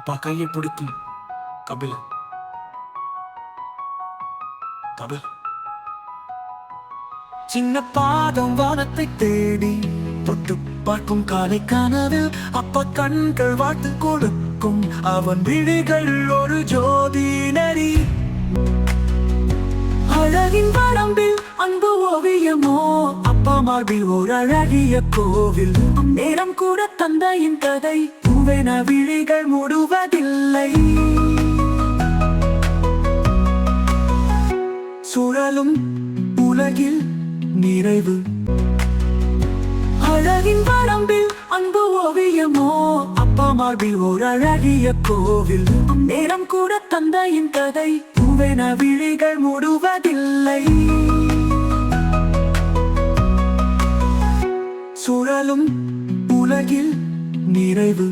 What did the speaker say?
அப்பா கையை பிடிக்கும். கபில். கபில். சின்ன பாதம் வானத்தை தேடி தொட்டு பார்க்கும் காலை கனவில் அப்பா கண்கள் வாழ்த்து கொடுக்கும். அவன் விழிகள் ஒரு ஜோதி நரி அழகின் வரம்பில் அன்பு அப்பா மார்பில் அழகிய கோவில். நேரம் கூட தந்தையின் கதை. பூவென விழிகள் மூடுவதில்லை. சுழலும் உலகில் நிறைவு. அழகின் வரம்பில் அன்பு ஓவியமோ? அப்பா மார்பில் ஓர் அழகிய கோவில். நேரம் கூட தந்தையின் கதை. பூவென விழிகள் மூடுவதில்லை. சுழலும் உலகில் நிறைவு